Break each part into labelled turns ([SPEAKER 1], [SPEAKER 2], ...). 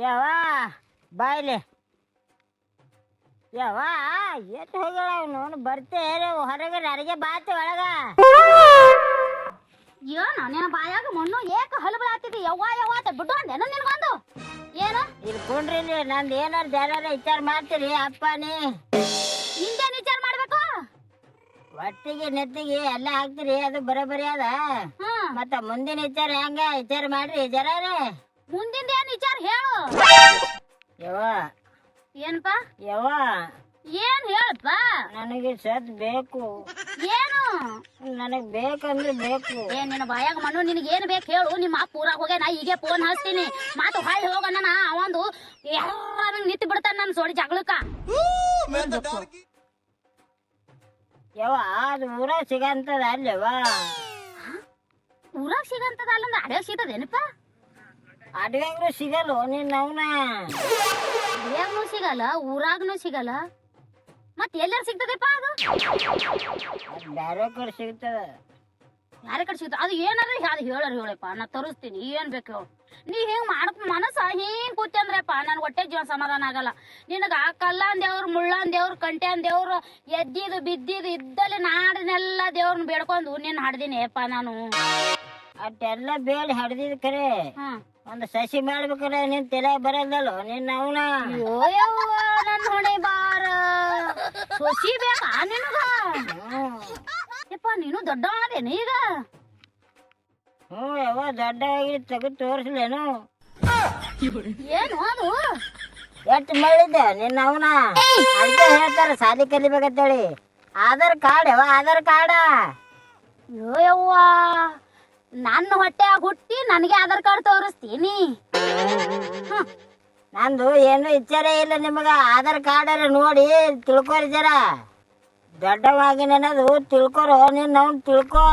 [SPEAKER 1] ಯಾವ? ಬಾಯ್ಲಿ ಯಾವ? ಎತ್ತು ಹೋಗ್ಯಾಳ ಅವನು? ಬರ್ತೆ ಹೊರಗೆ ನನಗೆ ಬಾತಿ ಒಳಗ.
[SPEAKER 2] ಏನು ನಿನ್ನ ಬಾಯಾಗ ಮಣ್ಣು ಏಕ ಹಲಬಲಾತಿದಿ ಯವ್ವ ಯವ್ವ ಅಂತ ಬಿಡು ಅಂದೇನು ನಿನ್ಗೊಂದು. ಏನು?
[SPEAKER 1] ಇಲ್ಲಿ ಕುಂಡ್ರಿ ಇಲ್ಲಿ. ನಂದು ಏನಾರು ಜನಾರ ವಿಚಾರ ಮಾಡ್ತೀರಿ ಅಪ್ಪನೇ
[SPEAKER 2] ನಿಂದೇನು ವಿಚಾರ ಮಾಡ್ಬೇಕು?
[SPEAKER 1] ಒಟ್ಟಿಗೆ ನೆತ್ತಿಗೆ ಎಲ್ಲ ಹಾಕ್ತಿರಿ. ಅದು ಬರೋಬರಿ ಅದ.
[SPEAKER 2] ಹ್ಮ್.
[SPEAKER 1] ಮತ್ತ ಮುಂದಿನ ವಿಚಾರ ಹೆಂಗ? ವಿಚಾರ ಮಾಡ್ರಿ ಜರಾರೇ
[SPEAKER 2] ಮುಂದಿಂದ ಏನ್ ವಿಚಾರ ಹೇಳು.
[SPEAKER 1] ಯವ್ವ.
[SPEAKER 2] ಏನಪ್ಪ?
[SPEAKER 1] ಯವ್ವ.
[SPEAKER 2] ಏನ್ ಹೇಳಪ್ಪ?
[SPEAKER 1] ನನಗೆ ಸದ್ ಬೇಕು.
[SPEAKER 2] ಏನು?
[SPEAKER 1] ನನಗ್ ಬೇಕಂದ್ರೆ ಬೇಕು.
[SPEAKER 2] ಏನ್ ನಿನ್ನ ಬಾಯಾಗ ಮಣ್ಣು ನಿನಗೆ ಏನ್ ಬೇಕು ಹೇಳು. ನಿಮ್ಮ ಅಪ್ಪ ಊರಾಗ ಹೋಗ್ಯ ನಾ ಈಗ ಫೋನ್ ಹಚ್ತೀನಿ. ಮಾತು ಹಾಯ್ ನಾ ಅವಂದು ಎಲ್ಲ ನಿಂತು ಬಿಡ್ತಾನ ನನ್ನ ಸೋಡಿ ಜಗಳಕ್ಕ.
[SPEAKER 1] ಯವ್ವ ಅದು ಊರಾಗ ಸಿಗಂತದ ಅಲ್ಲವ
[SPEAKER 2] ಊರಾಗ ಸಿಗಂತದ ಅಲ್ಲ ಅಡ್ಯಾಗ ಸಿಗತದೇನಪ್ಪ?
[SPEAKER 1] ಅಡ್ವ್ಯಾಂಗ್ರು ಸಿಗಲ್ಲ ನಿನ್ನ ಅವನ
[SPEAKER 2] ಅಡ್ಯಾಗ್ನು ಸಿಗಲ್ಲ ಊರಾಗ್ನು ಸಿಗಲ್ಲ. ಮತ್ ಎಲ್ಲಾರು ಸಿಗ್ತದಪ್ಪ ಅದು?
[SPEAKER 1] ಬ್ಯಾರೆ ಕಡೆ ಸಿಗ್ತದ.
[SPEAKER 2] ಯಾರ ಕಡೆ ಸಿಗ್ತದೆ ಅದು ಏನಾದ್ರೆ ಅದು ಹೇಳರ್ ಹೇಳಪ್ಪ ನಾ ತರಿಸ್ತೀನಿ ಏನ್ ಬೇಕು? ಹೇಳು ನೀ ಹಿಂಗ್ ಮಾಡಕ್ ಮನಸ್ಸ ಹಿಂಗ್ ಕೂತಿ ಅಂದ್ರಪ್ಪ ನನ್ ಹೊಟ್ಟೆ ಜೀವನ ಸಮಾಧಾನ ಆಗಲ್ಲ. ನಿನಗ ಆ ಕಲ್ಲನ್ ದೇವ್ರು ಮುಳ್ಳನ್ ದೇವ್ರು ಕಂಟ್ಯಾನ್ ದೇವ್ರು ಎದ್ದಿದು ಬಿದ್ದಿದು ಇದ್ದಲ್ಲಿ ನಾಡಿನೆಲ್ಲ ದೇವ್ರನ್ನ ಬೇಡ್ಕೊಂಡು ನಿನ್ನ ಹಡ್ದಿನಿ ಅಪ್ಪ ನಾನು.
[SPEAKER 1] ಅಟ್ಟೆಲ್ಲ ಬೇಡ ಹಡ್ದಿದ್ ಕರೆ.
[SPEAKER 2] ಹ್ಮ್.
[SPEAKER 1] ಒಂದು ಸಸಿ ಮಾಡ್ಬೇಕಾರೆ ನಿನ್ ತಲೆ ಬರೋದಲ್ಲ ನಿನ್ನ ಅವನ?
[SPEAKER 2] ಅಯ್ಯೋ ಯವ್ವ, ನನ್ ಹೊಣೆ ಬಾರ. ಸಸಿ ಬೇಕಾ ನಿನಗ? ಯಪ್ಪ ನೀನು ದೊಡ್ಡ ಅದೇನು ಈಗ?
[SPEAKER 1] ಹ್ಞೂ ಯಾವ ದೊಡ್ಡವಾಗಿ ತೆಗೆದು ತೋರಿಸ್ಲೇನು.
[SPEAKER 2] ಏನು ಅದು?
[SPEAKER 1] ಎಷ್ಟು ಮಾಡಿದ್ದೆ ನಿನ್ನ ಅವನ? ಅದಕ್ಕೆ ಹೇಳ್ತಾರೆ ಸಾಲಿ ಕಲಿಬೇಕಂತೇಳಿ. ಆಧಾರ್ ಕಾರ್ಡ್ ಯಾವ ಆಧಾರ್ ಕಾರ್ಡ.
[SPEAKER 2] ಯೋ ಯವ್ವ. ನನ್ನ ಹೊಟ್ಟೆ ಹುಟ್ಟಿ ನನಗೆ ಆಧಾರ್ ಕಾರ್ಡ್ ತೋರಿಸ್ತೀನಿ. ಹ್ಮ್.
[SPEAKER 1] ನಂದು ಏನು ವಿಚಾರ ಇಲ್ಲ ನಿಮಗ. ಆಧಾರ್ ಕಾರ್ಡ್ ನೋಡಿ ತಿಳ್ಕೊರಿ ಜರ. ದೊಡ್ಡವಾಗಿನದು ತಿಳ್ಕೊರೋ ನಿನ್ನ ನೌನ್ ತಿಳ್ಕೊ.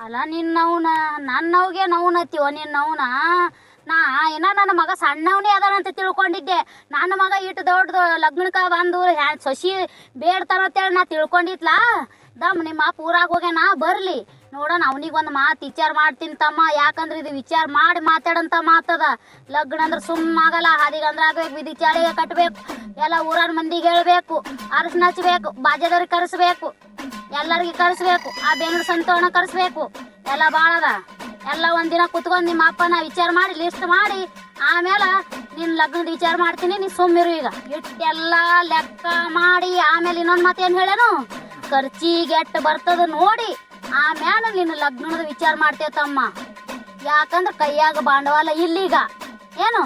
[SPEAKER 2] ಅಲ್ಲ ನಿನ್ನವನ ನನ್ನವ್ಗೆ ನಿನ್ನ ನಿನ್ನವನ ನಾ ಏನ ನನ್ನ ಮಗ ಸಣ್ಣವನೇ ಅದಾನಂತ ತಿಳ್ಕೊಂಡಿದ್ದೆ. ನನ್ನ ಮಗ ಇಟ್ಟು ದೊಡ್ಡದು ಲಗ್ನಕ್ಕ ಬಂದು ಹ್ಯಾ- ಸೊಸಿ ಬೇಡ್ತಾನಂತೇಳಿ ನಾ ತಿಳ್ಕೊಂಡಿತ್ಲಾ ದಮ್, ನಿಮ್ಮ ಅಪ್ಪ ಊರಾಗ ನಾ ಬರ್ಲಿ. ನೋಡೋಣ, ಅವನಿಗೆ ಒಂದು ಮಾತು ವಿಚಾರ ಮಾಡ್ತೀನಿ ತಮ್ಮ. ಯಾಕಂದ್ರೆ ಇದು ವಿಚಾರ ಮಾಡಿ ಮಾತಾಡಂತ ಮಾತದ ಲಗ್ನ ಅಂದ್ರೆ ಸುಮ್ಮ ಆಗಲ್ಲ, ಹಾದಿಗೆ ಅಂದ್ರೆ ಆಗ್ಬೇಕು ವಿಧಿ ಚಾಳಿಗೆ ಕಟ್ಟಬೇಕು ಎಲ್ಲ ಊರನ ಮಂದಿಗೆ ಹೇಳ್ಬೇಕು. ಅರಸಿನ ಹಚ್ಬೇಕು ಬಾಜದವ್ರಿಗೆ ಕರೆಸ್ಬೇಕು. ಎಲ್ಲರಿಗೆ ಕರೆಸ್ಬೇಕು. ಆ ಬೆಂಗಳೂರು ಸಂತೋಣ ಕರೆಸ್ಬೇಕು. ಎಲ್ಲ ಭಾಳ ಅದ. ಎಲ್ಲ ಒಂದಿನ ಕುತ್ಕೊಂಡು ನಿಮ್ಮ ಅಪ್ಪನ ವಿಚಾರ ಮಾಡಿ ಲಿಸ್ಟ್ ಮಾಡಿ. ಆಮೇಲೆ ನಿನ್ನ ಲಗ್ನದ ವಿಚಾರ ಮಾಡ್ತೀನಿ, ನೀ ಸುಮ್ಮಿರು ಈಗ. ಇಟ್ಟೆಲ್ಲ ಲೆಕ್ಕ ಮಾಡಿ, ಆಮೇಲೆ ಇನ್ನೊಂದು ಮಾತು ಏನು ಹೇಳೇನು ಖರ್ಚಿಗೆ ಎಟ್ಟು ಬರ್ತದ ನೋಡಿ. ಆಮೇಲೆ ನಿನ್ನ ಲಗ್ನದ ವಿಚಾರ ಮಾಡ್ತೇವ ತಮ್ಮ. ಯಾಕಂದ್ರ ಕೈಯಾಗ ಬಂಡವಾಳ ಇಲ್ಲೀಗ. ಏನು?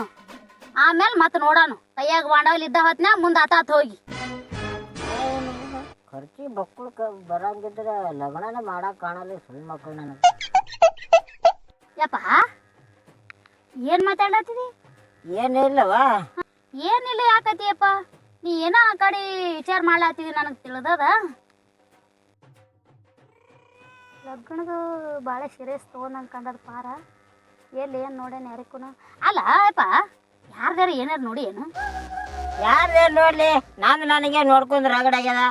[SPEAKER 2] ಆಮೇಲೆ ಮತ್ತೆ ನೋಡೋಣ ಕೈಯಾಗ ಬಂಡವಾಳ ಇದ್ದ ಹೊತ್ನ್ಯಾಗ ಮುಂದೆ ಆತಾತ್ ಹೋಗಿ.
[SPEAKER 1] ಖರ್ಚಿ ಮಕ್ಕಳು ಬರಂಗಿದ್ರೆ ಲಗ್ನನ ಮಾಡಕ್ ಕಾಣಲ್ಲ ಸುಳ್ಳು ಮಕ್ಕಳು ನನಗೆ.
[SPEAKER 2] ಯಪ್ಪ ಏನ್ ಮಾತಾಡತ್ತಿದಿ
[SPEAKER 1] ಏನಿಲ್ಲವ
[SPEAKER 2] ಏನಿಲ್ಲ ಯಾಕತಿಯಪ್ಪ? ನೀ ಏನೋ ಆ ಕಡೆ ವಿಚಾರ ಮಾಡ್ಲಾತಿದಿ ನನಗೆ ತಿಳಿದದ? ಲಗ್ನದು ಭಾಳ ಸೀರಿಯಸ್ ತೊಗೊಂಡಂಗೆ ಕಂಡದ ಪಾರ. ಎಲ್ಲಿ ಏನು ನೋಡೇನ ಯಾರಿಗೂ ಅಲ್ಲ ಅಪ್ಪ ಯಾರ್ದಾರು ಏನಾರು ನೋಡಿ ಏನು?
[SPEAKER 1] ಯಾರ್ದಾರು ನೋಡ್ಲಿ? ನಾನು ನನಗೆ ನೋಡ್ಕೊಂಡು ರಗಡಾಗ್ಯದ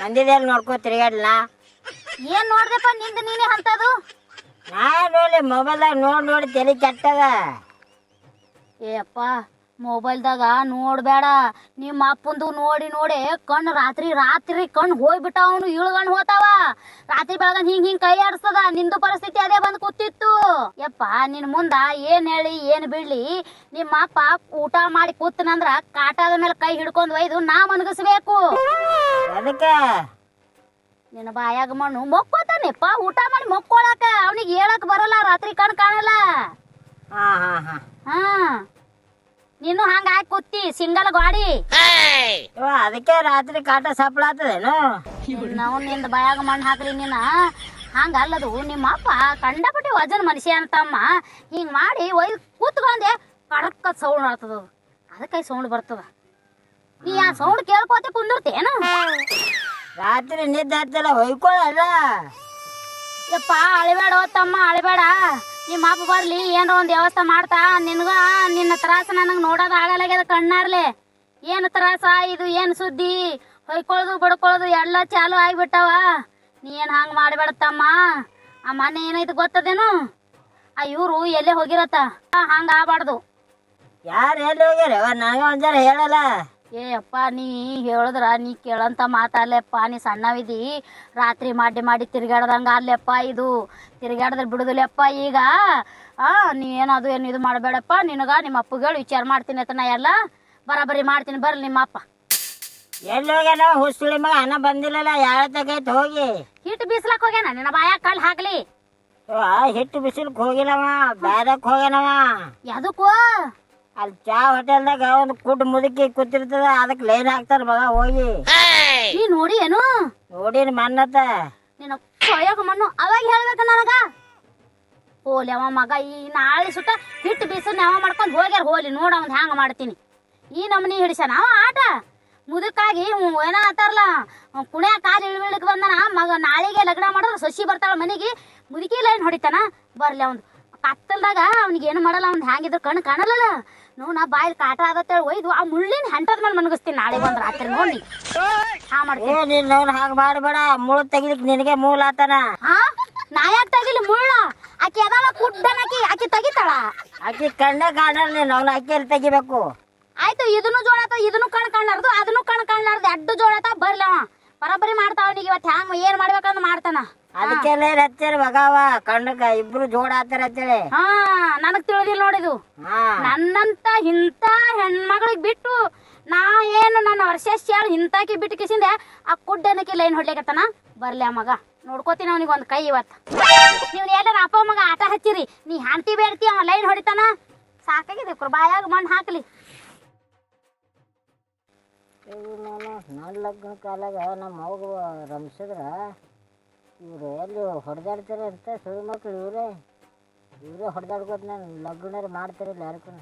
[SPEAKER 1] ಮಂದಿದೇಲಿ ನೋಡ್ಕೊ ತಿರ್ಗಾಡ್ಲ
[SPEAKER 2] ಏನು ನೋಡ್ದಪ್ಪ ನಿಂದು ನೀನೇ ಅಂತದು
[SPEAKER 1] ನಾ ನೋಡಲಿ ಮೊಬೈಲ್ದಾಗ ನೋಡಿ ನೋಡಿ ತಲೆ ಕೆಟ್ಟದ.
[SPEAKER 2] ಏಪ್ಪ ಮೊಬೈಲ್ದಾಗ ನೋಡ್ಬೇಡ. ನಿಮ್ಮ ಅಪ್ಪಂದು ನೋಡಿ ನೋಡಿ ಕಣ್ಣು ರಾತ್ರಿ ರಾತ್ರಿ ಕಣ್ಣು ಹೋಗ್ಬಿಟ್ಟ ಅವನು ಇಳ್ಗಂಡು ಹೋತಾವ. ರಾತ್ರಿ ಬೆಳಗನ್ ಹಿಂಗ್ ಹಿಂಗ್ ಕೈ ಆಡಿಸ್ತದ ನಿಂದು ಪರಿಸ್ಥಿತಿ ಅದೇ ಬಂದು ಕೂತಿತ್ತು. ಯಪ್ಪ ನಿನ್ ಮುಂದ ಏನ್ ಹೇಳಿ ಏನ್ ಬಿಡ್ಲಿ ನಿಮ್ಮ ಅಪ್ಪ ಊಟ ಮಾಡಿ ಕೂತನಂದ್ರ ಕಾಟಾದ ಮೇಲೆ ಕೈ ಹಿಡ್ಕೊಂಡ್ ಒಯ್ದು ನಾ ಮನಗಿಸ್ಬೇಕು.
[SPEAKER 1] ಅದಕ್ಕೆ
[SPEAKER 2] ನಿನ್ನ ಬಾಯಾಗ ಮಣ್ಣು ಮೊಕ್ಕೋತಾನೆಪ್ಪ. ಊಟ ಮಾಡಿ ಮೊಕ್ಕೊಳಕ. ಅವನಿಗೆ ಹೇಳಕ್ ಬರಲ್ಲ ರಾತ್ರಿ ಕಣ್ ಕಾಣಲ್ಲ.
[SPEAKER 1] ಹಾ.
[SPEAKER 2] ನೀನು ಹಂಗ ಹಾಕಿ ಕೂತಿ ಸಿಂಗಲ್ ಗಾಡಿ.
[SPEAKER 1] ಅದಕ್ಕೆ ರಾತ್ರಿ ಕಾಟ ಸಪ್ಳ ಆತದೇನು
[SPEAKER 2] ನಾವು ನಿಂದ ಬಯಾಗ ಮಣ್ಣು ಹಾಕ್ರಿ ನೀನ. ಹಂಗ ಅಲ್ಲದು ನಿಮ್ಮ ಅಪ್ಪ ಕಂಡಪಟ್ಟಿ ವಜನ್ ಮನುಷ್ಯ ಅಂತಮ್ಮ ಹಿಂಗ್ ಮಾಡಿ ಒಯ್ ಕೂತ್ಕೊಂಡೆ ಕಡಕ್ಕ ಸೌಂಡ್ ಆಗ್ತದ ಅದು. ಅದಕ್ಕೆ ಸೌಂಡ್ ಬರ್ತದ. ನೀ ಆ ಸೌಂಡ್ ಕೇಳ್ಕೋತೆ ಕುಂದಿರ್ತೇನು?
[SPEAKER 1] ರಾತ್ರಿ ನಿದ್ದೆ ಹತ್ತಲ್ಲ ಹೊಯ್ಕೊಳ್ಳಲ್ಲ
[SPEAKER 2] ಯಪ್ಪ ಅಳಿಬೇಡ ತಮ್ಮ ಅಳಿಬೇಡ. ನಿಮ್ಮ ಅಪ್ಪ ಬರ್ಲಿ ಏನ್ರ ಒಂದ್ ವ್ಯವಸ್ಥೆ ಮಾಡ್ತಾ, ನಿನ್ಗ ನಿನ್ನ ತ್ರಾಸ ನನಗೆ ನೋಡೋದು ಆಗಲಾಗ್ಯದ ಕಣ್ಣಾರ್ಲೆ. ಏನು ತ್ರಾಸ, ಇದು ಏನು ಸುದ್ದಿ? ಹೊಯ್ಕೊಳ್ಳೋದು ಬಡ್ಕೊಳ್ಳೋದು ಎಲ್ಲ ಚಾಲು ಆಗಿಬಿಟ್ಟವ. ನೀ ಏನು ಹಂಗೆ ಮಾಡಬೇಡ ತಮ್ಮ ಆ ಮನೆ ಏನೈತಿ ಗೊತ್ತದೇನು? ಆ ಇವರು ಎಲ್ಲೇ ಹೋಗಿರತ್ತ? ಹಂಗೆ ಆಗ್ಬಾರ್ದು.
[SPEAKER 1] ಯಾರು ಎಲ್ಲಿ ಹೋಗ್ಯಾರ? ನನಗೆ ಒಂದ್ಸಲ ಹೇಳಲ್ಲ.
[SPEAKER 2] ಏ ಅಪ್ಪ ನೀ ಹೇಳಿದ್ರ ನೀ ಕೇಳಂತ ಮಾತಲ್ಲಪ್ಪ ನೀ ಸಣ್ಣವಿದಿ ರಾತ್ರಿ ಮಾಡಿ ಮಾಡಿ ತಿರ್ಗಾಡ್ದಂಗ ಅಲ್ಲೆಪ್ಪ ಇದು. ತಿರ್ಗಾಡದ್ರ ಬಿಡುದಿಲ್ಲಪ್ಪ ಈಗ. ಆ ನೀ ಏನದು ಏನು ಇದು ಮಾಡಬೇಡಪ್ಪ ನಿನಗ ನಿಮ್ಮ ಅಪ್ಪಗೆ ಹೇಳಿ ವಿಚಾರ ಮಾಡ್ತೀನಿ ಅಂತ ನಾ ಎಲ್ಲ ಬರಾಬರಿ ಮಾಡ್ತೀನಿ ಬರ್ಲಿ ನಿಮ್ಮ ಅಪ್ಪ
[SPEAKER 1] ಎಲ್ಲಿ ಹೋಗ್ಯಾನ ಹುಸುಳಿ ಮಗ ಅನ್ನ ಬಂದಿಲ್ಲಲ್ಲ ಯಾರ ತಗೈತ್ ಹೋಗಿ?
[SPEAKER 2] ಹಿಟ್ಟು ಬೀಸ್ಲಕ್ ಹೋಗ್ಯಾನ ನಿನ್ನ ಬಾಯಾಗ ಕಳ್ಳು ಹಾಕ್ಲಿ.
[SPEAKER 1] ಹಿಟ್ಟು ಬಿಸಿಲ್ಕ್ ಹೋಗಿಲ್ಲವ ಬ್ಯಾದಕ್ ಹೋಗ್ಯಾನವ.
[SPEAKER 2] ಯಾದಕ್ಕೂ
[SPEAKER 1] ಅಲ್ಲಿ ಚಾ ಹೋಟೆಲ್ದಾಗ ಒಂದು ಕುಡ್ ಮುದುಕಿ ಕೂತಿರ್ತದ ಅದಕ್ಕೆ ಲೈನ್ ಹಾಕ್ತಾರ ಮಗ ಹೋಗಿ.
[SPEAKER 2] ಈ ನೋಡಿ ಏನು?
[SPEAKER 1] ನೋಡಿ ಮಣ್ಣತ
[SPEAKER 2] ನಿನ್ನ ಕೊಯ್ಯಕ ಮಣ್ಣು ಅವಾಗ ಹೇಳ್ಬೇಕ ನನಗ. ಹೋಲಿ ಅವ ಮಗ ಈ ನಾಳೆ ಸುತ್ತ ಹಿಟ್ಟು ಬೀಸನ್ ಅವ ಮಾಡ್ಕೊಂಡು ಹೋಗ್ಯಾರ ಹೋಲಿ ನೋಡ ಅವ್ನ್ ಹ್ಯಾಂಗ ಮಾಡ್ತೀನಿ. ಈ ನಮ್ಮನಿ ಹಿಡಿಸ್ಯಾನ ಅವ ಆಟ. ಮುದುಕಾಗಿ ಏನ ಏನೋ ಆತಾರಲ್ಲ ಕುಣ್ಯ ಕಾಲು ಇಳಿಳಿಕ್ ಬಂದನ ಮಗ ನಾಳೆಗೆ ಲಗ್ನ ಮಾಡಿದ್ರೆ ಸಸಿ ಬರ್ತಾಳ ಮನೆಗೆ ಮುದುಕಿ ಲೈನ್ ಹೊಡಿತಾನ. ಬರ್ಲಿ ಅವ್ನು ಕತ್ತಲ್ದಾಗ ಅವ್ನಿಗೆ ಏನು ಮಾಡಲ್ಲ ಅವ್ನು ಹ್ಯಾಂಗಿದ್ರು ಕಣ್ಣು ಕಾಣಲ್ಲ ನೋವು ನಾ ಬಾಯಿಲ್ ಕಾಟ ಆಗತ್ತೆ ಒಯ್ದು ಆ ಮುಳ್ಳಿನ ಹೆಂಟದ ಮೇಲೆ ಮನಗಿಸ್ತೀನಿ ನಾಳೆ ಒಂದು ರಾತ್ರಿ ನೋಡಿ. ಹಾ ಮಾಡ್ತೀನಿ.
[SPEAKER 1] ಏ ನೀನ್ ನೋನ್ ಹಾಗೆ ಮಾಡಬೇಡ. ಮುಳ್ಳು ತೆಗಿಲಿಕ್ ನಿನಗೆ ಮೂಲ ಆತನ.
[SPEAKER 2] ಆ ನಾ ಯಾಕೆ ತಗಿಲಿ ಮುಳ್ಳ? ಆಕಿ ಅದಾಳ ಕುಡ್ಡನಕಿ ಆಕಿ. ತೆಗಿತಾಳ.
[SPEAKER 1] ಆಕಿ ಕಣ್ಣ ನೀನು ಅವ್ನ ಅಕ್ಕಿಯಲ್ಲಿ ತೆಗಿಬೇಕು?
[SPEAKER 2] ಆಯ್ತು ಇದನ್ನು ಜೋಳತ ಇದನ್ನು ಕಣ್ ಕಾಣಲಾರ್ದು ಅದನ್ನು ಕಣ್ ಕಾಣಲಾರ್ದು ಅಡ್ಡು ಜೋಳತ ಬರ್ಲವ ಬರಬರಿ ಮಾಡ್ತಾವ ಅವನಿಗೆ ಇವತ್ತು ಹ್ಯಾಂಗ ಏನ್ ಮಾಡ್ಬೇಕಂದ್ ಮಾಡ್ತಾನ.
[SPEAKER 1] ಅದಕ್ಕೆಲ್ಲ ಹಚ್ಚಾರ ಮಗವ? ಕಣ್ಣಗ ಇಬ್ರು ಜೋಡ ಆತಾರ ಅಂತೇಳಿ.
[SPEAKER 2] ಹಾ ನನಗ್ ತಿಳಿದಿಲ್ಲ ನೋಡಿದು
[SPEAKER 1] ಹಾ.
[SPEAKER 2] ನನ್ನಂತ ಇಂತ ಹೆಣ್ಮಗಳಿಗೆ ಬಿಟ್ಟು ನಾ ಏನು ನನ್ನ ವರ್ಷ ಹೇಳಿ ಇಂತಾಕಿ ಬಿಟ್ಟು ಕಿಸಿಂದೆ ಆ ಕುಡ್ಡನಕ್ಕೆ ಲೈನ್ ಹೊಡ್ಲಿಕತ್ತಾನ? ಬರ್ಲಿ ಆ ಮಗ. ನೋಡ್ಕೋತೀನಿ ಅವನಿಗೆ ಒಂದು ಕೈ ಇವತ್ತು. ನೀವು ಎಲ್ಲರ ಅಪ್ಪ ಮಗ ಆಟ ಹಚ್ಚಿರಿ. ನೀ ಹಂಟಿ ಬೇಡ್ತಿ ಅವ ಲೈನ್ ಹೊಡಿತಾನ? ಸಾಕಾಗಿದೆ ಬಾಯಾಗ ಮಣ್ಣು ಹಾಕ್ಲಿ.
[SPEAKER 1] ನನ್ನ ಲಗ್ನ ಕಾಲಾಗ ನಮ್ಮ ಮಗು ರಂಸಿದ್ರ ಇವ್ರು ಎಲ್ಲಿ ಹೊಡೆದಾಡ್ತಾರೆ ಅಂತ ಸುಳ್ಳು ಮಕ್ಳು ಇವರೇ ಇವರೇ ಹೊಡೆದಾಡ್ಕೋತ ನಾನು. ಲಗ್ನ ಮಾಡ್ತಿರಲ್ಲ ಯಾರಕ್ಕೂ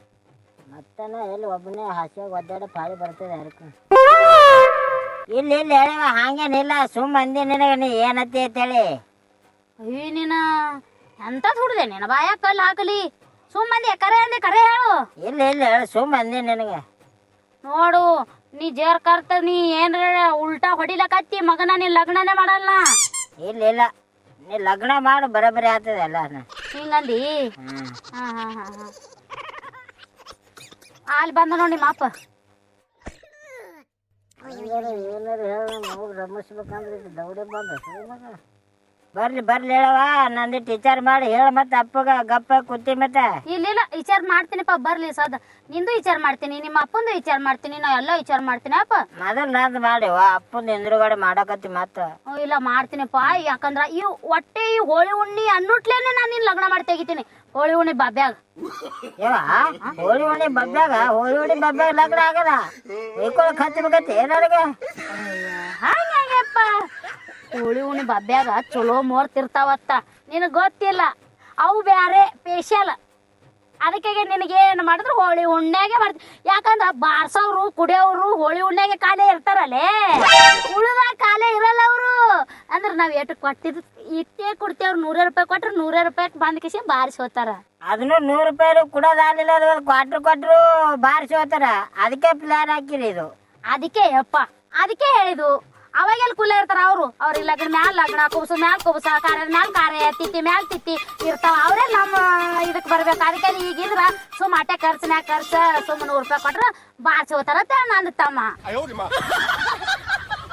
[SPEAKER 1] ಮತ್ತನ ಎಲ್ಲಿ ಒಬ್ಬನೇ ಹಾಸ್ಯಾಗ ಒದ್ದಾಡ ಪಾಳಿ ಬರ್ತದೆ ಯಾರಕ್ಕೂ ಇಲ್ಲಿ ಇಲ್ಲಿ ಹೇಳವ ಹಂಗೇನಿಲ್ಲ ಸುಮ್ಮ ಅಂದಿ ನಿನಗೆ ನೀ ಏನತ್ತಿ ಅಂತೇಳಿ.
[SPEAKER 2] ಅಯ್ಯ ನೀನ ಎಂತ ಹುಡ್ದೆ? ನೀನು ಬಾಯ ಕಲ್ಲು ಹಾಕಲಿ. ಸುಮ್ಮಂದಿ ಕರೆ ಅಂದೆ ಕರೆ ಹೇಳು.
[SPEAKER 1] ಇಲ್ಲ ಇಲ್ಲ ಹೇಳು ಸುಮ್ಮ ಅಂದಿ ನಿನಗೆ.
[SPEAKER 2] ನೋಡು ನೀ ಜೇರ್ ಕರ್ತ ನೀ ಏನ್ರ ಉಲ್ಟಾ ಹೊಡಿಲಕತ್ತಿ ಮಗನ ನೀ ಲಗ್ನನೇ ಮಾಡಲ್ಲ.
[SPEAKER 1] ಇಲ್ಲ ಇಲ್ಲ ನೀ ಲಗ್ನ ಮಾಡು ಬರೋಬ್ಬರಿ ಆಗ್ತದೆ ಎಲ್ಲ
[SPEAKER 2] ಹಿಂಗಂದಿ ಹಾ ಹಾ ಹಾ ಹಾ. ಅಲ್ಲಿ ಬಂದ ನೋಡಿ ನಿಮ್ಮ ಅಪ್ಪ
[SPEAKER 1] ಏನಾರ ಏನಾರ ಹೇಳ ಮಗು ರಮಿಸ್ಬೇಕಂದ್ರೆ ಇದು ದೌಡೆ ಬಂದ. ಮಗ. ಬರ್ಲಿ ಬರ್ಲಿ ಹೇಳವ ನಂದಿ ಟೀಚರ್ ಮಾಡಿ ಹೇಳ ಮತ್ತೆ ಅಪ್ಪಗ ಗಪ್ಪ ಕುತ್ತಿ ಮತ್ತೆ.
[SPEAKER 2] ಇಲ್ಲ ವಿಚಾರ ಮಾಡ್ತೀನಿಪ್ಪ ಬರ್ಲಿ ಸದ್. ನಿಂದು ವಿಚಾರ ಮಾಡ್ತೀನಿ ನಿಮ್ಮ ಅಪ್ಪಂದು ವಿಚಾರ ಮಾಡ್ತೀನಿ ನಾ ಎಲ್ಲ ವಿಚಾರ ಮಾಡ್ತೀನಿ ಅಪ್ಪ?
[SPEAKER 1] ಮೊದಲು ನಂದು ಮಾಡಿವ ಅಪ್ಪನ ಎಂದ್ರುಗಡೆ ಮಾಡಕತ್ತಿ ಮತ್ತ.
[SPEAKER 2] ಓ, ಇಲ್ಲ ಮಾಡ್ತೀನಿಪ್ಪ ಯಾಕಂದ್ರ ಈ ಹೊಟ್ಟೆ ಈ ಹೋಳಿ ಉಣ್ಣಿ ಅನ್ನುಟ್ಲೇನೆ ನಾನು ನಿನ್ ಲಗ್ನ ಮಾಡಿ ತೆಗಿತೀನಿ. ಹೋಳಿ ಉಣ್ಣಿ ಬಾಬ್ಯಾಗ.
[SPEAKER 1] ಯವ ಹೋಳಿ ಹುಣ್ಣಿ ಬಬ್ಬ್ಯಾಗ ಹೋಳಿ ಹುಣ್ಣಿ ಬಬ್ಬ್ಯಾಗ ಲಗ್ನ ಆಗದ? ಒಯ್ಕೊಳಕ್ ಹಚ್ಚಬೇಕತ್ತಿ ನನಗೆ?
[SPEAKER 2] ಹಂಗಪ್ಪ ಹೋಳಿ ಉಣಿ ಬಬ್ಬ್ಯಾಗ ಚಲೋ ಮೋರ್ತಿರ್ತಾವತ್ತ ನಿನಗೆ ಗೊತ್ತಿಲ್ಲ ಅವು ಬ್ಯಾರೆ ಸ್ಪೆಷಲ್ ಅದಕ್ಕೆ ನಿನಗೆ ಏನು ಮಾಡಿದ್ರು ಹೋಳಿ ಉಣ್ಣೆಗೆ ಮಾಡ್ತಿ. ಯಾಕಂದ್ರ ಬಾರ್ಸೋರು ಕುಡಿಯೋರು ಹೋಳಿ ಉಣ್ಣೆಗೆ ಕಾಲೇ ಇರ್ತಾರಲ್ಲೇ. ಉಳಿದ ಕಾಲೇ ಇರಲ್ಲ ಅವರು. ಅಂದ್ರೆ ನಾವು ಎಷ್ಟು ಕೊಟ್ಟಿದ್ ಇಟ್ಟೇ ಕೊಡ್ತೇವ್ರು ನೂರ ರೂಪಾಯಿ ಕೊಟ್ರು ನೂರ ರೂಪಾಯಿ ಬಂದ್ ಕಿಸಿ ಬಾರಿಸಿ ಹೋತಾರ
[SPEAKER 1] ಅದನ್ನು ನೂರು ರೂಪಾಯಿ ಕೊಡೋದಾಗಲಿಲ್ಲ ಅದು ಕ್ವಾಟ್ರ್ ಕೊಟ್ರು ಬಾರಿಸಿ ಹೋತಾರ ಅದಕ್ಕೆ ಪ್ಲಾನ್ ಹಾಕಿರಿ ಇದು.
[SPEAKER 2] ಅದಕ್ಕೆ ಯಪ್ಪ ಅದಕ್ಕೆ ಹೇಳಿದು ಅವಾಗೆಲ್ಲ ಕುಲ ಇರ್ತಾರ ಅವರು? ಅವ್ರಿಗೆ ಲಗ್ನ ಮ್ಯಾಲ ಲಗ್ನ ಕುಬಸ ಮ್ಯಾಲ ಕುಬಸ ಕಾರ್ಯದ ಮ್ಯಾಲ ಕಾರ್ಯ ತಿತ್ತಿ ಮ್ಯಾಲ ತಿತ್ತಿ ಇರ್ತಾವ ಅವರೇ ನಮ್ಮ ಇದಕ್ಕೆ ಬರ್ಬೇಕು. ಅದಕ್ಕೆ ಈಗಿದ್ರ ಸುಮ್ಮ ಅಟ್ಟೆ ಖರ್ಚನ್ಯಾಗ ಖರ್ಚ ಸುಮ್ಮ ನೂರು ರೂಪಾಯಿ ಕೊಟ್ರ ಬಾರ್ಸಿ ಹೋತಾರ ನಂದು ತಮ್ಮ.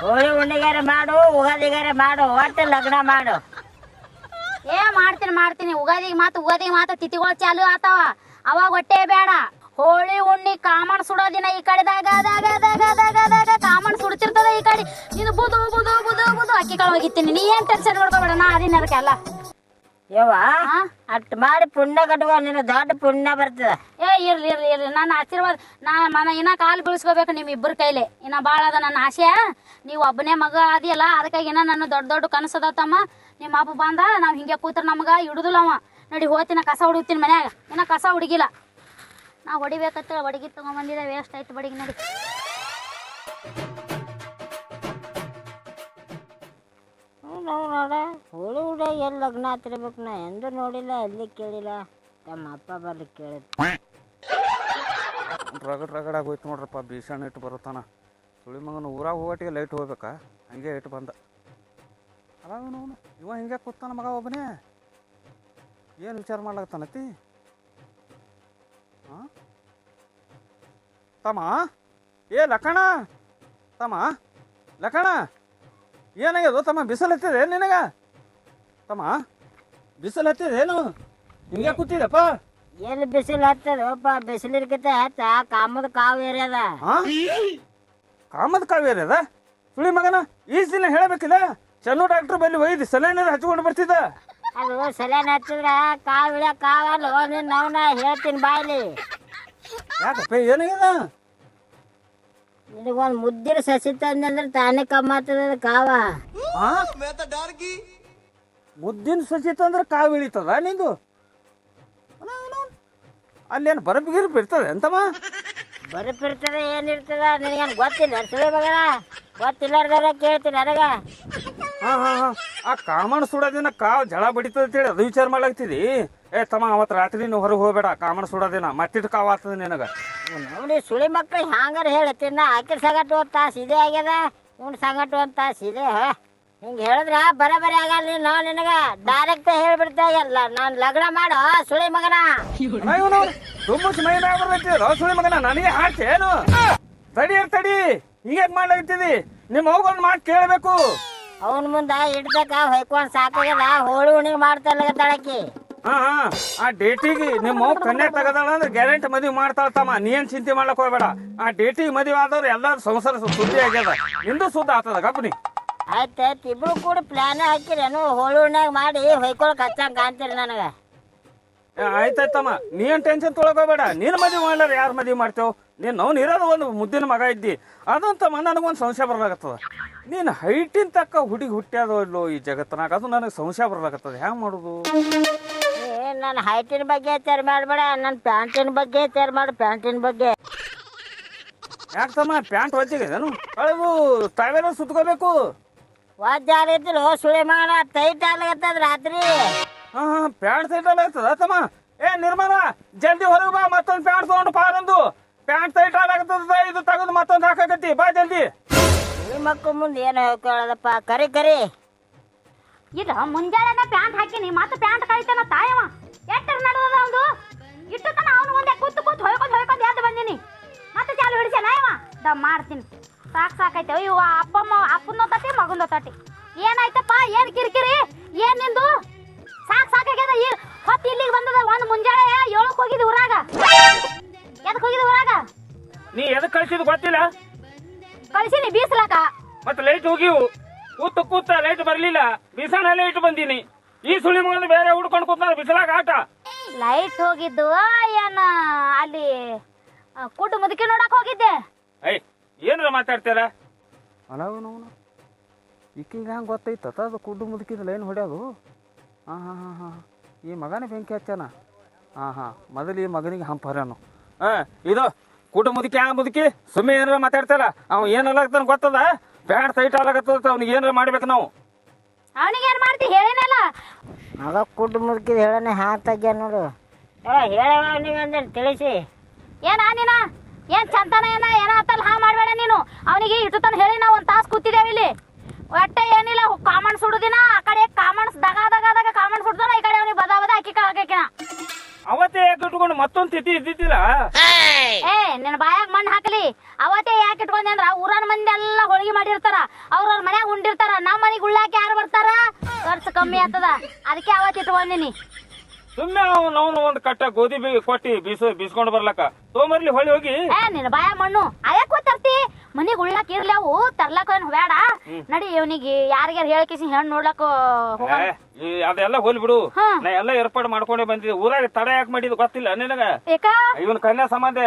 [SPEAKER 1] ಹೋಳಿ ಹುಣ್ಣಿಗಾರ ಮಾಡು ಉಗಾದಿಗಾರ ಮಾಡು ಒಟ್ಟು ಲಗ್ನ ಮಾಡು.
[SPEAKER 2] ಏ ಮಾಡ್ತೀನಿ ಮಾಡ್ತೀನಿ. ಉಗಾದಿಗೆ ಮಾತು ಉಗಾದಿಗೆ ಮಾತು ತಿಥಿಗಳು ಚಾಲು ಆತಾವ. ಅವಾಗ ಹೊಟ್ಟೆ ಬೇಡ. ಹೋಳಿ ಉಣ್ಣಿ ಕಾಮಣ್ ಸುಡೋ ದಿನ ಈ ಕಡೆದಾಗ ದಾಗ ದಾಗ ದಾಗ ದಾಗ ಕಾಮಣ್ ನೀನು ಬುದು ಬುದು ಬುದು ಬುದು ಅಕ್ಕಿ ಕಾಳು ಹೋಗಿತ್ತೀನಿ. ನೀ ಏನ್ ಟೆನ್ಷನ್ ಮಾಡ್ಕೋಬೇಡ ನಾ ಅದಿನ ಅದಕ್ಕೆಲ್ಲ
[SPEAKER 1] ಯವ್ವ ಅಟ್ ಮಾಡಿ ಪುಣ್ಯ ಕಟ್ಕೊ ನಿನ್ನ ದೊಡ್ಡ ಪುಣ್ಯ ಬರ್ತದ.
[SPEAKER 2] ಏ ಇರ್ಲಿ ಇರ್ಲಿ ಇರ್ಲಿ. ನನ್ನ ಆಶೀರ್ವಾದ ನಾ ಮನ ಇನ್ನ ಕಾಲು ಬೀಳಿಸ್ಕೋಬೇಕು ನಿಮ್ ಇಬ್ಬರ ಕೈಲಿ. ಇನ್ನ ಭಾಳ ಅದ ನನ್ನ ಆಸೆ ನೀವು ಒಬ್ಬನೇ ಮಗ ಅದಿಯಲ್ಲ ಅದಕ್ಕಾಗಿ ಇನ್ನ ನನ್ನ ದೊಡ್ಡ ದೊಡ್ಡ ಕನಸದ ತಮ್ಮ. ನಿಮ್ಮ ಅಪ್ಪ ಬಂದ ನಾವು ಹಿಂಗೆ ಕೂತ್ರ ನಮಗ ಹಿಡುದಿಲ್ಲ ಅವ. ನೋಡಿ ಹೋತಿನ ಕಸ ಹುಡುಕ್ತೀನಿ ಮನ್ಯಾಗ. ಇನ್ನ ಕಸ ಹುಡುಗಿಲ್ಲ. ನಾ ಹೊಡಿಬೇಕಂತ ಬಡಗಿ ತಗೊಂಬಂದಿದ್ದೆ ವೇಸ್ಟ್ ಆಯ್ತು ಬಡಿಗೆ ನೋಡಿ.
[SPEAKER 1] ನಾವು ನೋಡ ಹುಳಿ ಹುಡ ಎಲ್ಲಿ ಲಗ್ನ ಹತ್ತಿರ್ಬೇಕು ನಾ ಎಂದೂ ನೋಡಿಲ್ಲ, ಎಲ್ಲಿ ಕೇಳಿಲ್ಲ. ನಮ್ಮ ಅಪ್ಪ ಬರ್ಲಿ ಕೇಳಿ
[SPEAKER 3] ರಗಡ್ ರಗಡ್ ಆಗೋಯ್ತು ನೋಡ್ರಪ್ಪ ಭೀಷಣ ಇಟ್ಟು ಬರುತ್ತಾನ. ಸುಳಿ ಮಗನ ಊರಾಗ ಹೋಗಟ್ಟಿಗೆ ಲೈಟ್ ಹೋಗ್ಬೇಕಾ? ಹಂಗೆ ಇಟ್ಟು ಬಂದ. ಅಲ್ಲ ಇವ ಹಿಂಗೆ ಕೂತಾನ ಮಗ ಒಬ್ಬನೇ. ಏನು ವಿಚಾರ ಮಾಡ್ಲಾಗತ್ತಾನತಿ ಹಾಂ ತಮ್ಮ? ಏ ಲಕ್ಕಣ ತಮ್ಮ? ಲಕ್ಕಣ ಏನಾಗ್ಯದು ತಮ್ಮ? ಬಿಸಿಲು ಹತ್ತಿದೆ ನಿನಗ? ತಮ್ಮ ಬಿಸಿಲು ಹತ್ತಿದೆ ಏನು? ಹಿಂಗೆ ಕೂತಿದಪ್ಪ
[SPEAKER 1] ಎಲ್ಲಿ ಬಿಸಿಲು ಹತ್ತದಪ್ಪ ಬಿಸಿಲಿರ್ಕಿತ ಹತ್ತ ಕಾಮದ ಕಾವು
[SPEAKER 3] ಕಾಮದ ಕಾವು ಅದ? ಸುಳಿ ಮಗನ ಈ ದಿನ ಹೇಳಬೇಕಿಲ್ಲ? ಚನ್ನು ಡಾಕ್ಟರ್ ಬಲ್ಲಿ ಒಯ್ದು ಸಲೈನರ್ ಹಚ್ಕೊಂಡು ಬರ್ತಿದ್ದ.
[SPEAKER 1] ಅದು ಸಲೈನ್ ಹಚ್ಚಿದ್ರ ಕಾವು ಇಳಿಯ ಕಾವಲ್ಲ ನೀನು ನಾವ್ನ ಹೇಳ್ತೀನಿ ಬಾಯ್ಲಿ.
[SPEAKER 3] ಯಾಕಪ್ಪ ಏನಾಗ್ಯದ?
[SPEAKER 1] ನಿನಗೊಂದು ಮುದ್ದಿನ ಸಸಿ ತಂದಂದ್ರೆ ತಾನೇ ಕಮ್ಮ ಕಾವ?
[SPEAKER 3] ಹಾ ಮುದ್ದಿನ ಸಸಿ ತಂದ್ರೆ ಕಾವು ಇಳಿತದ ನಿಂದು? ಅಲ್ಲೇನು ಬರಬ್ ಗಿರಬ್ ಇರ್ತದೆ ಅಂತಮ್ಮ
[SPEAKER 1] ಬರಪಿರ್ತದ ಏನಿರ್ತದ ನಿನಗೇನು ಗೊತ್ತಿಲ್ಲ ಸುಳಿ ಮಗನ? ಗೊತ್ತಿಲ್ಲಾರ್ದಾರ ಕೇಳ್ತೀನಿ ನನಗ.
[SPEAKER 3] ಹಾ ಹಾ ಹಾ. ಆ ಕಾಮಣ್ಣ ಸುಡೋದಿನ ಕಾವು ಜಳ ಬಡಿತದ ಅಂತೇಳಿ ಅದು ವಿಚಾರ ಮಾಡ್ಲಾಗ್ತಿದಿ? ಏ ತಮ್ಮ ಅವತ್ತು ರಾತ್ರಿ ನೀವು ಹೊರಗೆ ಹೋಗ್ಬೇಡ. ಕಾಮನ್ ಸುಡೋದಿನ ಮತ್ತಿಟ್ಟು ಕಾವು ಆಗ್ತದೆ ನಿನಗೆ?
[SPEAKER 1] ನೋಡಿ ಸುಳಿ ಮಕ್ಕಳು ಹ್ಯಾಂಗಾರ ಹೇಳತ್ತಿನ ನಾ ಆಕಿನ ಸಂಗಟ ಒಂದು ತಾಸು ಇದೇ ಆಗ್ಯದ ಇವ್ನ ಸಂಗಟ ಒಂದು ತಾಸು ಇದೆ ಹಿಂಗೆ ಹೇಳಿದ್ರ ಬರಬರಿ ಆಗಲ್ಲ ನೀನು ನಿನಗ ಡೈರೆಕ್ಟ್ ಹೇಳ್ಬಿಡ್ತಾ ಎಲ್ಲ. ನಾನು ಲಗ್ನ ಮಾಡು ಸುಳಿ ಮಗನ.
[SPEAKER 3] ಇವನು ತುಂಬ ಮೈ ಮ್ಯಾಗ ಬರ್ತೈತಿ ಸುಳಿ ಮಗನ? ನನಗೆ ಹಾಕಿ ಏನು? ತಡಿ ತಡಿ. ಹೀಗೆ ಮಾಡ್ಲಾಗ್ತಿದಿ? ನಿಮ್ಮ ಹೋಗೊಂದು ಮಾತು ಕೇಳಬೇಕು.
[SPEAKER 1] ಅವನ ಮುಂದೆ ಹಿಡ್ದಕ್ಕ ಹೊಯ್ಕೊಂಡು ಸಾಕಾಗದ ಹೋಳಿ ಹುಣಿಗೆ ಮಾಡ್ತಾ ತಳಕಿ
[SPEAKER 3] ಹಾ ಹಾ. ಆ ಡೇಟಿಗೆ ನಿಮ್ಮ ಮಗು ಕನ್ಯಾ ತಗದಾಳ ಅಂದ್ರೆ ಗ್ಯಾರಂಟಿ ಮದುವೆ ಮಾಡ್ತಾಳ ತಮ್ಮ. ನೀ ಏನ್ ಚಿಂತೆ ಮಾಡ್ಲಕ್ ಹೋಗ್ಬೇಡ. ಆ ಡೇಟಿಗೆ ಮದುವೆ ಆದವ್ರು ಎಲ್ಲಾರು ಸಂಸಾರ ಸುದ್ದಿ ಆಗ್ಯದ. ನಿಂದು ಸುದ್ದ ಆತದ ಗಪ್ಪನಿ
[SPEAKER 1] ಆಯ್ತು ಆಯ್ತು. ಇಬ್ರು ಕೂಡ ಪ್ಲಾನ್ ಹಾಕಿರೇನು ಹೋಳಿ ಹುಣ್ಯಾಗ ಮಾಡಿ ಹೊಯ್ಕೊಳಕ್ ಹಚ್ಚಂಗ್ ಕಾಣ್ತೀರಿ ನನಗೆ.
[SPEAKER 3] ಆಯ್ತಾಯ್ತಮ್ಮ. ನೀ ಏನ್ ಟೆನ್ಷನ್ ತೊಳಕೋಬೇಡ ನೀನ್ ಮದುವೆ ಮಾಡ್ಲಾರ ಯಾರು ಮದುವೆ ಮಾಡ್ತೇವ್? ನೀನ್ ಅವ್ನು ಇರೋದು ಒಂದು ಮುದ್ದಿನ ಮಗ ಇದ್ದಿ. ಅದಂತಮ್ಮ ನನಗೊಂದು ಸಂಶಯ ಬರ್ಲಾಗತ್ತದ. ನೀನು ಹೈಟಿನ್ ತಕ್ಕ ಹುಡುಗಿ ಹುಟ್ಟ್ಯಾದೋ ಇಲ್ಲೋ ಈ ಜಗತ್ತನಾಗ? ಅದು ನನಗೆ ಸಂಶಯ ಬರ್ಲಾಗತ್ತದ. ಹ್ಯಾಂಗ ಮಾಡುದು?
[SPEAKER 1] ನನ್ನ ಹೈಟಿನ ಬಗ್ಗೆ ತೇರ್ ಮಾಡಬೇಡ ನನ್ನ ಪ್ಯಾಂಟಿನ ಬಗ್ಗೆ ತೇರ್ ಮಾಡು ಪ್ಯಾಂಟಿನ ಬಗ್ಗೆ.
[SPEAKER 3] ಯಾಕಮ್ಮ ಪ್ಯಾಂಟ್ ಒದ್ದಿಗೇನು ಕಳೆದು ತಾವೇನೋ ಸುತ್ಕೋಬೇಕು.
[SPEAKER 1] ವಾದ್ಯ ಜಾರಿದ್ರು ಸುಳಿ ಮಗನ ಟೈಟ್ ಆಗ್ಲತ್ತದ ರಾತ್ರಿ.
[SPEAKER 3] ಹಾ ಹಾ ಪ್ಯಾಂಟ್ ಸೈಟ್ ಆಗ್ತದ ತಮ್ಮ? ಏ ನಿರ್ಮಲ ಜಲ್ದಿ ಹೊರಗೆ ಬಾ ಮತ್ತೊಂದು ಪ್ಯಾಂಟ್ ತಗೊಂಡು ಪಾರಂದು ಪ್ಯಾಂಟ್ ಸೈಟ್ ಆಗ್ಲಾಗತ್ತದ ಇದು ತಗದು ಮತ್ತೊಂದು ಹಾಕಕತ್ತಿ. ಬಾ ಜಲ್ದಿ.
[SPEAKER 1] ಸುಳಿ ಮಕ್ಕಳು ಮುಂದೆ ಏನು ಹೇಳ್ಕೊಳ್ಳೋದಪ್ಪ ಕರಿ ಕರಿ.
[SPEAKER 2] ಇಲ್ಲ ಮುಂಜಾನೆ ಪ್ಯಾಂಟ್ ಹಾಕಿನಿ ಮತ್ತೆ ಪ್ಯಾಂಟ್ ಕಳಿತಾನ ತಾಯವ ಎಟ್ಟರ ನಡುವದ ಒಂದು ಇಟ್ಟು ತನ ಅವನು ಒಂದೇ ಕೂತು ಕೂತು ಹೊಯ್ಕೊಂಡು ಹೊಯ್ಕೊಂಡು ಎದ್ದು ಬಂದಿನಿ. ಮತ್ತೆ ಚಾಲು ಹಿಡಿಸ್ಯಾನ ಅಯ್ಯವ ದ ಮಾಡ್ತೀನಿ. ಸಾಕು ಸಾಕೈತೆ ಇವ ಅಪ್ಪಮ್ಮ ಅಪ್ಪನ ತಟ್ಟಿ ಮಗನ ತಟ್ಟಿ ಏನಾಯ್ತಪ್ಪ? ಏನು ಕಿರಿಕಿರಿ? ಏನು ನಿಂದು? ಸಾಕು ಸಾಕಾಗ್ಯದ. ಈ ಹೊತ್ತು ಇಲ್ಲಿಗೆ ಬಂದದ ಒಂದು ಮುಂಜಾನೆ ಏಳಕ್ಕೆ ಹೋಗಿದ್ದಿ ಊರಾಗ. ಎದಕ್ಕೆ ಹೋಗಿದ್ದಿ ಊರಾಗ?
[SPEAKER 3] ನೀ ಎದಕ್ಕೆ ಕಳ್ಸಿದ್ದು ಗೊತ್ತಿಲ್ಲ?
[SPEAKER 2] ಕಳಿಸಿನಿ ಬೀಸ್ಲಾಕ
[SPEAKER 3] ಮತ್ತೆ ಲೈಟ್ ಹೋಗಿವು. ಕೂತು ಕೂತ ಲೈಟ್ ಬರಲಿಲ್ಲ. ಬಿಸಾನ ಲೈಟ್ ಬಂದೀನಿ. ಈ ಸುಳಿ ಬೇರೆ ಹುಡ್ಕೊಂಡು ಕೂತಾರೆ ಬಿಸಿಲಾಗ ಆಟ.
[SPEAKER 2] ಲೈಟ್ ಹೋಗಿದ್ದು ಏನ ಅಲ್ಲಿ ಕುಡ್ ಕುಡ್ಡು ಮುದುಕಿ ನೋಡಕ್ ಹೋಗಿದ್ದೆ.
[SPEAKER 3] ಐ ಏನಾರ ಮಾತಾಡ್ತೀರ? ಅಲವನು ಈಕಿಗೆ ಹಂಗೆ ಗೊತ್ತೈತ? ಅದು ಕುಡ್ಡು ಮುದುಕಿದ ಲೈನ್ ಹೊಡ್ಯೋದು? ಹಾಂ ಹಾಂ ಹಾಂ ಹಾಂ. ಈ ಮಗನೇ ಬೆಂಕಿ ಹಚ್ಚಾನ? ಹಾಂ ಹಾಂ. ಮೊದಲು ಈ ಮಗನಿಗೆ ಹಂಪ ಹರ್ಯಾನು ಹಾಂ ಇದು ಕುಡ್ಡು ಮುದುಕಿ ಆ ಮುದುಕಿ ಸುಮ್ಮನೆ ಏನಾರ ಮಾತಾಡ್ತಾರ? ಅವ್ನು ಏನಲ್ಲ ಗೊತ್ತದ? ಪ್ಯಾಂಟ್ ಸೈಟ್ ಆಗ್ಲತ್ತದ ಅವ್ನಿಗೆ ಏನಾರ ಮಾಡ್ಬೇಕು ನಾವು?
[SPEAKER 2] ಅವನಿಗೆ ಮಾಡ್ತಿ ಹೇಳಿನಲ್ಲ?
[SPEAKER 1] ಮಗ ಕುಡ್ ಮುರ್ಕಿದ ಹೇಳನೆ ಹಾತಾಗ್ಯ ತೆಗ್ಯ ನೋಡು. ಹೇಳ ನೀವು ಅಂದ್ರೆ ತಿಳಿಸಿ?
[SPEAKER 2] ಏನ ನೀನ? ಏನ್ ಚಂತನ ಏನ? ಏನ ಆತಲ್ಲ ಹಾ ಮಾಡ್ಬೇಡ ನೀನು. ಅವನಿಗೆ ಇಟ್ಟು ತನ ಹೇಳಿ ನಾವು ಒಂದ್ ತಾಸ್ ಕೂತಿದ್ದೇವೆ ಇಲ್ಲಿ. ಒಟ್ಟೆ ಏನಿಲ್ಲ ಕಾಮಣ್ ಸುಡುದಿನ ಆ ಕಡೆ ಕಾಮಣ್ಸ್ ದಗ ದಗ ದಗ ಕಾಮಣ್ ಸುಡ್ತಾನ ಈ ಕಡೆ ಅವನಿಗೆ ಬದಾ ಬದಾ ಅಕ್ಕಿ ಕಾಕಿನ
[SPEAKER 3] ಅವತ್ತೇ ಯಾಕೆ ಇಟ್ಕೊಂಡು ಮತ್ತೊಂದು ತಿಥಿ ಇದ್ದಿದ್ದಿಲ್ಲ?
[SPEAKER 2] ಏ ನಿನ್ನ ಬಾಯಾಗ ಮಣ್ಣು ಹಾಕಲಿ. ಅವತ್ತೇ ಯಾಕೆ ಇಟ್ಕೊಂಡೆ ಅಂದ್ರ ಊರನ್ ಮಂದಿ ಎಲ್ಲ ಹೋಳಿಗೆ ಮಾಡಿರ್ತಾರ. ಅವ್ರವ್ರ ಮನ್ಯಾಗ ಉಂಡಿರ್ತಾರ ನಮ್ಮ ಮನೆಗೆ ಉಳ್ಳಾಕ ಯಾರು ಬರ್ತಾರ ಖರ್ಚು ಕಮ್ಮಿ ಆಗ್ತದ? ಅದಕ್ಕೆ ಅವತ್ತು ಇಟ್ಕೊಂಡಿನಿ
[SPEAKER 3] ಸುಮ್ಮನೆ ಅವ್ನು ಒಂದ್ ಒಂದು ಕಟ್ಟ ಗೋಧಿ ಬಿ ಕೊಟ್ಟಿ ಬೀಸ ಬೀಸ್ಕೊಂಡು ಬರ್ಲಕ್ಕ. ತೊಗೊಂಬರ್ಲಿ ಹೊಳಿ ಹೋಗಿ.
[SPEAKER 2] ಏ ನಿನ್ನ ಬಾಯ ಮಣ್ಣು. ಅದೇ ತರ್ತಿ ಮನಿಗ್ ಉಳ್ಳಾಕ ಇರ್ಲಿ ಅವು. ತರ್ಲಾಕ ಏನ್ ಬೇಡ. ನಡಿ ಇವನಿಗೆ ಯಾರಿಗಾರ ಹೇಳಕಿಸಿ ಹೆಣ್ಣು ನೋಡ್ಲಕ್ಕ ಹೋಗ
[SPEAKER 3] ಏ, ಈ ಅದೆಲ್ಲ ಹೋಲ್ ಬಿಡು.
[SPEAKER 2] ಹಾ.
[SPEAKER 3] ನಾ ಎಲ್ಲ ಏರ್ಪಾಡು ಮಾಡ್ಕೊಂಡೆ ಬಂದಿದ್ದೆ. ಊರಾಗ ತಡ ಯಾಕೆ ಮಾಡಿದ್ ಗೊತ್ತಿಲ್ಲ ನಿನಗ?
[SPEAKER 2] ಏಕ?
[SPEAKER 3] ಇವನ್ ಕನ್ಯಾ ಸಂಬಂಧ.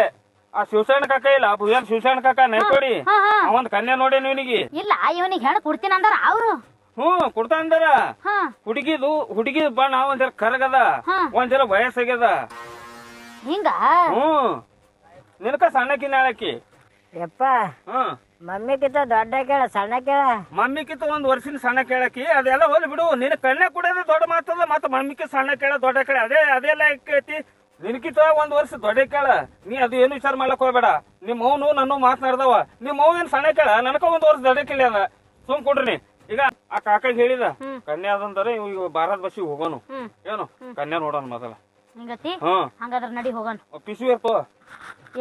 [SPEAKER 3] ಆ ಶಿವಸೇನ ಕಾಕ ಇಲ್ಲ ಶಿವಸೇನ ಕಾಕ ನೆನ್ಕೊಡಿ
[SPEAKER 2] ಹಾ, ಹಾ.
[SPEAKER 3] ಅವಂದ್ ಕನ್ಯಾ ನೋಡಿ ಇವನಿಗೆ.
[SPEAKER 2] ಇಲ್ಲ ಇವನಿಗೆ ಹೆಣ್ಣು ಕೊಡ್ತೀನಿ ಅಂದಾರ ಅವ್ರು.
[SPEAKER 3] ಹ್ಮ್ ಕೊಡ್ತಾ ಅಂದಾರ?
[SPEAKER 2] ಹಾ.
[SPEAKER 3] ಹುಡುಗಿದು ಹುಡುಗಿ ಬಣ್ಣ ಒಂದ್ಸಲ ಕರಗದ
[SPEAKER 2] ಹಾ.
[SPEAKER 3] ಒಂದ್ ಜರ ವಯಸ್ಸಾಗ್ಯದ.
[SPEAKER 2] ಹಿಂಗ?
[SPEAKER 3] ಹ್ಮ್ ನಿನಕ ಸಣ್ಣಕಿ ನಾಳಕಿ
[SPEAKER 1] ಯಪ್ಪ
[SPEAKER 3] ಹ್ಮ್
[SPEAKER 1] ಮಮ್ಮಿಗಿಂತ ದೊಡ್ಡ ಕೇಳ ಸಣ್ಣ ಕೇಳ.
[SPEAKER 3] ಮಮ್ಮಿಕಿತ ಒಂದ್ ವರ್ಷಿನ ಸಣ್ಣ ಕೇಳಕಿ ಅದೆಲ್ಲ ಹೋಲಿ ಬಿಡು. ನಿನ್ನ ಕನ್ಯಾ ಕುಡಿಯೋದು ದೊಡ್ಡ ಮಾತದ ಮತ್ತ ಮಮ್ಮಿಕಿ ಸಣ್ಣ ಕೇಳ ದೊಡ್ಡ ಕೇಳ ಅದೇ ಅದೆಲ್ಲ ಐತಿ ನಿನಕಿತ ಒಂದ್ ವರ್ಷ ದೊಡ್ಡ ಕೇಳ. ನೀ ಅದು ಏನು ವಿಚಾರ ಮಾಡ್ಲಕ್ ಹೋಗ್ಬೇಡ. ನಿಮ್ಮ ಅವನು ನನ್ನ ಮಾತನಾಡ್ದವ ನಿಮ್ಮ ಅವ್ ಏನ್ ಸಣ್ಣ ಕೇಳ? ನನಕ ಒಂದ್ ವರ್ಷ ದೊಡ್ಡ ಕೇಳಿ ಅದ. ಸುಮ್ ಕೊಡ್ರಿ ಈಗ ಆ ಕಾಕ ಹೇಳಿದ ಕನ್ಯಾ ಅದಂದ್ರೆ ಇವ್ ಭಾರತ ಬಸ್ಸಿಗೆ ಹೋಗೋನು. ಏನು? ಕನ್ಯಾ ನೋಡೋಣ ಮೊದಲ.
[SPEAKER 2] ಹಿಂಗತಿ? ಹಂಗಾದ್ರ ನಡಿ ಹೋಗೋಣ.
[SPEAKER 3] ಪಿಸು ಇರ್ತೋ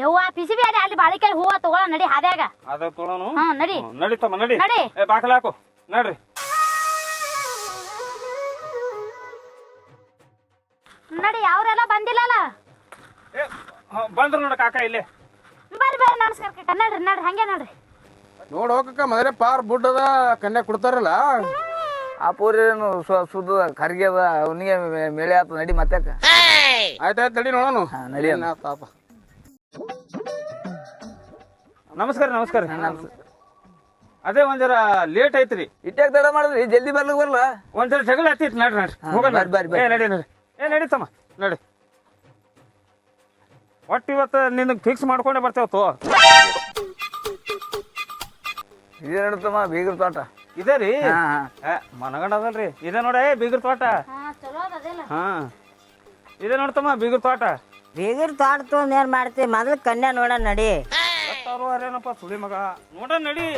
[SPEAKER 2] ಯವ್ವ ಪಿಸಿ ಬೇರೆ ಅಲ್ಲಿ ಬಾಳಿಕಾಯಿ ಹೂವ ತಗೊಳ ನಡಿ ಹಾದ್ಯಾಗ.
[SPEAKER 3] ಅದ ತೊಳನು
[SPEAKER 2] ಹಾ ನಡಿ.
[SPEAKER 3] ನಡಿತಮ್ಮ ನಡಿ
[SPEAKER 2] ನಡಿ.
[SPEAKER 3] ಬಾಕಲ ಹಾಕು. ನಡ್ರಿ.
[SPEAKER 2] ನಡಿ ಅವರೆಲ್ಲ ಬಂದಿಲ್ಲಲ್ಲ?
[SPEAKER 3] ಬಂದ್ರು ನೋಡ ಕಾಕ ಇಲ್ಲಿ.
[SPEAKER 2] ಬರ್ರಿ ಬರ್ರಿ ನಮಸ್ಕಾರ ನಡ್ರಿ ನಡ್ರಿ ಹಂಗೆ ನಡ್ರಿ.
[SPEAKER 4] ನೋಡ್ ಹೋಗಕ್ಕ ಮೊದಲೇ ಪಾರ್ ಬುಡ್ಡದ ಕನ್ಯಾ ಕೊಡ್ತಾರಲ್ಲ.
[SPEAKER 5] ಆ ಪೂರೇನು ಸುದ್ದ ಕರ್ಗೆ ಅದ ಅವನಿಗೆ ಮೇಳೆ ಆತ ನಡಿ ಮತ್ತೆ
[SPEAKER 4] ಆಯ್ತಾಯ್ತು ನಡಿ
[SPEAKER 5] ನೋಡೋನು. ನಡಿ
[SPEAKER 4] ಪಾಪ.
[SPEAKER 3] ನಮಸ್ಕಾರ ನಮಸ್ಕಾರ. ಅದೇ ಒಂದರ ಜರ ಲೇಟ್ ಐತ್ರಿ.
[SPEAKER 5] ಇಟ್ಟಾಗ ತಡ ಮಾಡಿದ್ರಿ? ಜಲ್ದಿ ಬರ್ಲಿಕ್ಕೆ ಬರಲ್ಲ?
[SPEAKER 3] ಒಂದ್ಸರಿ ಜಗಳ ಹತ್ತಿ ನಡ್ರಿ ನಡ್ರಿ.
[SPEAKER 5] ಹೋಗಿ
[SPEAKER 3] ಹೋಗೋಣ
[SPEAKER 5] ಬರ್ರಿ.
[SPEAKER 3] ಏ ನಡಿ ನಡಿ. ಏ ನಡೀತಮ್ಮ ನಡಿ. ಒಟ್ಟು ಇವತ್ತು ನಿನ್ನ ಫಿಕ್ಸ್ ಮಾಡ್ಕೊಂಡೆ ಬರ್ತೇವೆ ತೋ
[SPEAKER 5] ಇದೇ ನಡುತ್ತಮ್ಮ ಬೀಗರ ತೋಟ.
[SPEAKER 3] ಇದೆ ರೀ?
[SPEAKER 5] ಹಾ ಹಾ.
[SPEAKER 3] ಏ ಮನಗಂಡ ಅದಲ್ರಿ. ಇದೇ ನೋಡ ಬೀಗರ್ ತೋಟ.
[SPEAKER 2] ಹಾ ಚಲೋ ಅದಲ್ಲ.
[SPEAKER 3] ಹಾ. ಇದೇ ನೋಡ್ತಮ್ಮ ಬೀಗರ್ ತೋಟ.
[SPEAKER 1] ಬೀಗರ್ ತೋಟ ತೊಗೊಂಡು ಏನು ಮಾಡ್ತಿ? ಮೊದಲು ಕನ್ಯಾ ನೋಡ ನಡಿ.
[SPEAKER 3] ಗೊತ್ತಾರು ಅರೇನಪ್ಪ ಸುಳಿ ಮಗ. ನೋಡ ನಡಿ.